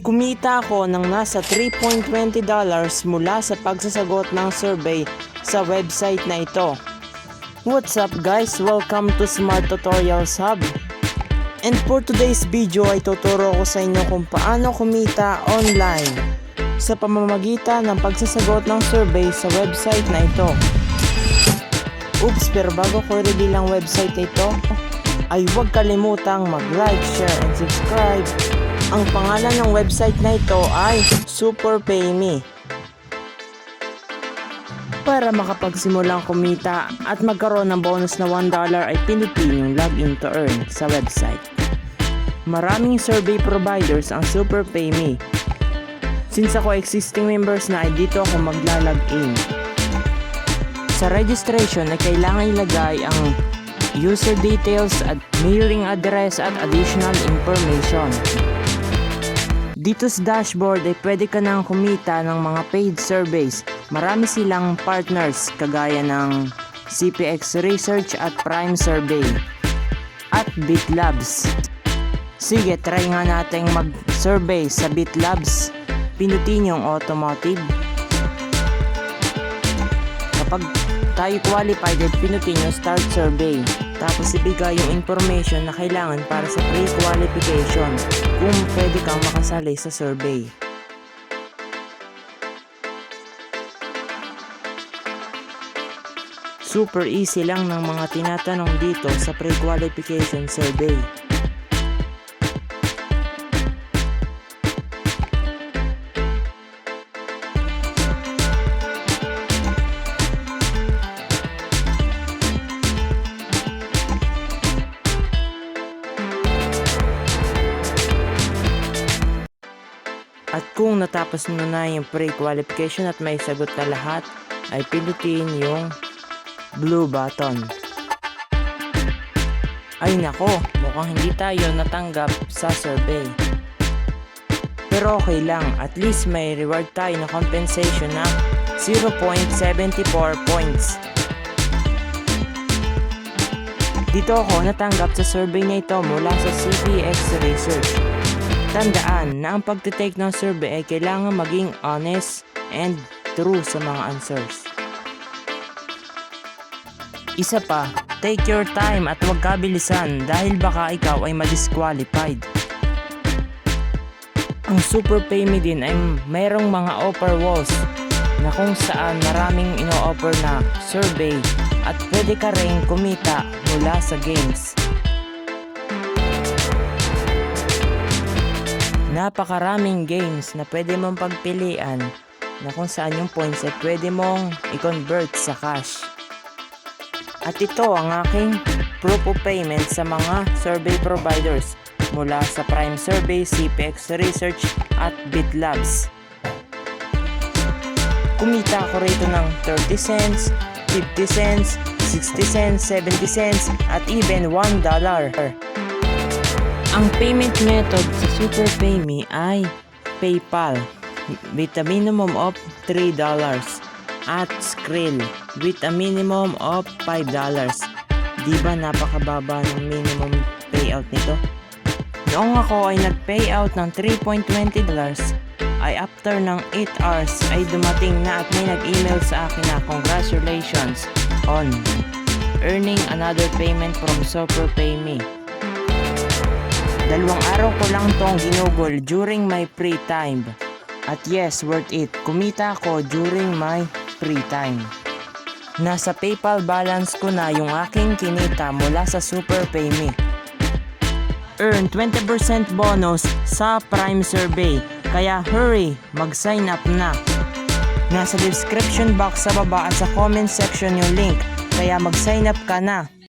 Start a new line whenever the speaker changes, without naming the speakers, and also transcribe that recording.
Kumita ako ng nasa $3.20 mula sa pagsasagot ng survey sa website na ito. What's up guys? Welcome to Smart Tutorials Hub. And for today's video ay tuturo ko sa inyo kung paano kumita online sa pamamagitan ng pagsasagot ng survey sa website na ito. Oops, pero bago ko i-reveal ang website na ito, ay huwag kalimutang mag-like, share, and subscribe. Ang pangalan ng website na ito ay SuperPayMe. Para makapagsimulang kumita at magkaroon ng bonus na $1 ay pinipin yung login to earn sa website. Maraming survey providers ang SuperPayMe. Since ako existing members na ay dito ako maglalagin. Sa registration ay kailangan ilagay ang user details at mailing address at additional information. Dito sa dashboard ay pwede ka nang kumita ng mga paid surveys. Marami silang partners kagaya ng CPX Research at Prime Survey at BitLabs. Sige, try nga nating mag-survey sa BitLabs. Pinutin yung automotive. Kapag tayo qualified, pinutin yung start survey. Tapos ibigay yung information na kailangan para sa pre-qualification kung pwede kang makasali sa survey. Super easy lang ng mga tinatanong dito sa pre-qualification survey. At kung natapos mo na yung pre-qualification at may sagot na lahat, ay pindutin yung blue button. Ay nako, mukhang hindi tayo natanggap sa survey. Pero okay lang, at least may reward tayo na compensation na 0.74 points. Dito ako natanggap sa survey na ito mula sa CPX Research. Tandaan na ang pagtitake ng survey ay kailangan maging honest and true sa mga answers. Isa pa, take your time at huwag kabilisan dahil baka ikaw ay ma-disqualified. Ang Super Pay Me din ay mayroong mga offer walls na kung saan maraming ino-offer na survey at pwede ka rin kumita mula sa games. Napakaraming games na pwede mong pagpilian na kung saan yung points ay pwede mong i-convert sa cash. At ito ang aking proof of payment sa mga survey providers mula sa Prime Survey, CPX Research at BitLabs. Kumita ako rito ng 30 cents, 50 cents, 60 cents, 70 cents, at even $1. Ang payment method sa Super PayMe ay PayPal with a minimum of $3 at Skrill with a minimum of $5. Di ba napakababa ng minimum payout nito? Noong ako ay nag-payout ng $3.20 ay after ng 8 hours ay dumating na at may nag-email sa akin na congratulations on earning another payment from Super PayMe. Dalawang araw ko lang tong ginugol during my free time. At yes, worth it. Kumita ako during my free time. Nasa PayPal balance ko na yung aking kinita mula sa Super PayMe. Earn 20% bonus sa Prime Survey. Kaya hurry, mag-sign up na. Nasa description box sa baba at sa comment section yung link. Kaya mag-sign up ka na.